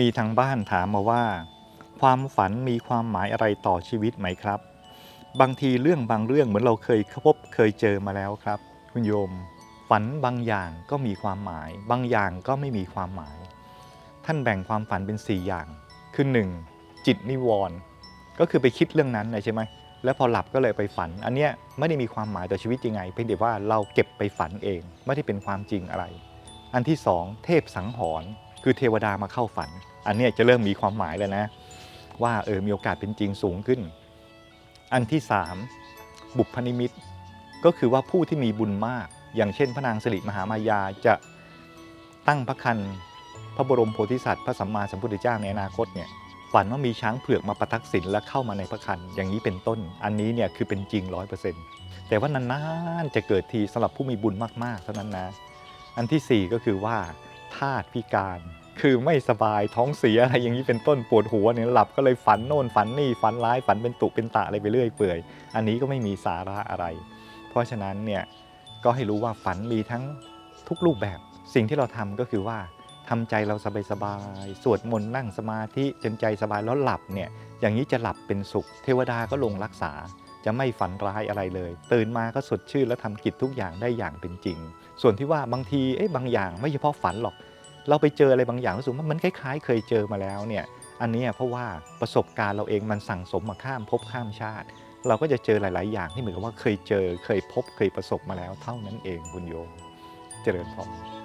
มีทางบ้านถามมาว่า ความฝันมีความหมายอะไรต่อชีวิตไหมครับ บางทีเรื่องบางเรื่องเหมือนเราเคยพบเคยเจอมาแล้วครับ คุณโยม ฝันบางอย่างก็มีความหมาย บางอย่างก็ไม่มีความหมาย ท่านแบ่งความฝันเป็น 4 อย่าง คือ 1. จิตนิวรณ์ก็คือไปคิดเรื่องนั้นเลยใช่ไหมแล้วพอหลับก็เลยไปฝัน อันเนี้ยไม่ได้มีความหมายต่อชีวิตยังไง เพียงแต่ว่าเราเก็บไปฝันเอง ไม่ได้เป็นความจริงอะไร อันที่สองเทพสังหรณ์ คือเทวดามาเข้าฝัน อันนี้จะเริ่มมีความหมายแล้วนะ ว่าเออมีโอกาสเป็นจริงสูงขึ้น อันที่สามบุพนิมิตก็คือว่าผู้ที่มีบุญมาก อย่างเช่น พระนางสิริมหามายาจะตั้งพระคันพระบรมโพธิสัตว์พระสัมมาสัมพุทธเจ้าในอนาคตเนี่ยฝันว่ามีช้างเผือกมาประทักษิณและเข้ามาในพระคันอย่างนี้เป็นต้น อันนี้เนี่ยคือเป็นจริงร้อยเปอร์เซ็นต์แต่ว่านานๆจะเกิดทีสำหรับผู้มีบุญมากๆเท่านั้นนะ อันที่สี่ก็คือว่า ธาตุพิการ คือไม่สบายท้องเสียอะไรอย่างนี้เป็นต้นปวดหัวเนี่ยหลับก็เลยฝันโน่นฝันนี่ฝันร้ายฝันเป็นตุเป็นตะอะไรไปเรื่อยเปื่อย อันนี้ก็ไม่มีสาระอะไร เพราะฉะนั้นเนี่ยก็ให้รู้ว่าฝันมีทั้งทุกรูปแบบ สิ่งที่เราทำก็คือว่าทำใจเราสบายๆสวดมนต์นั่งสมาธิจนใจสบายแล้วหลับเนี่ยอย่างนี้จะหลับเป็นสุข เทวดาก็ลงรักษา จะไม่ฝันร้ายอะไรเลย ตื่นมาก็สดชื่นและทำกิจทุกอย่างได้อย่างเป็นจริง ส่วนที่ว่าบางทีเอ๊ะบางอย่างไม่เฉพาะฝันหรอก เราไปเจออะไรบางอย่างรู้สึกว่ามันคล้ายๆ เคยเจอมาแล้วเนี่ยอันนี้เพราะว่าประสบการณ์เราเองมันสั่งสมมาข้ามภพข้ามชาติ เราก็จะเจอหลาย ๆ อย่างที่เหมือนกับว่าเคยเจอเคยพบเคยประสบมาแล้วเท่านั้นเองคุณโยมเจริญพร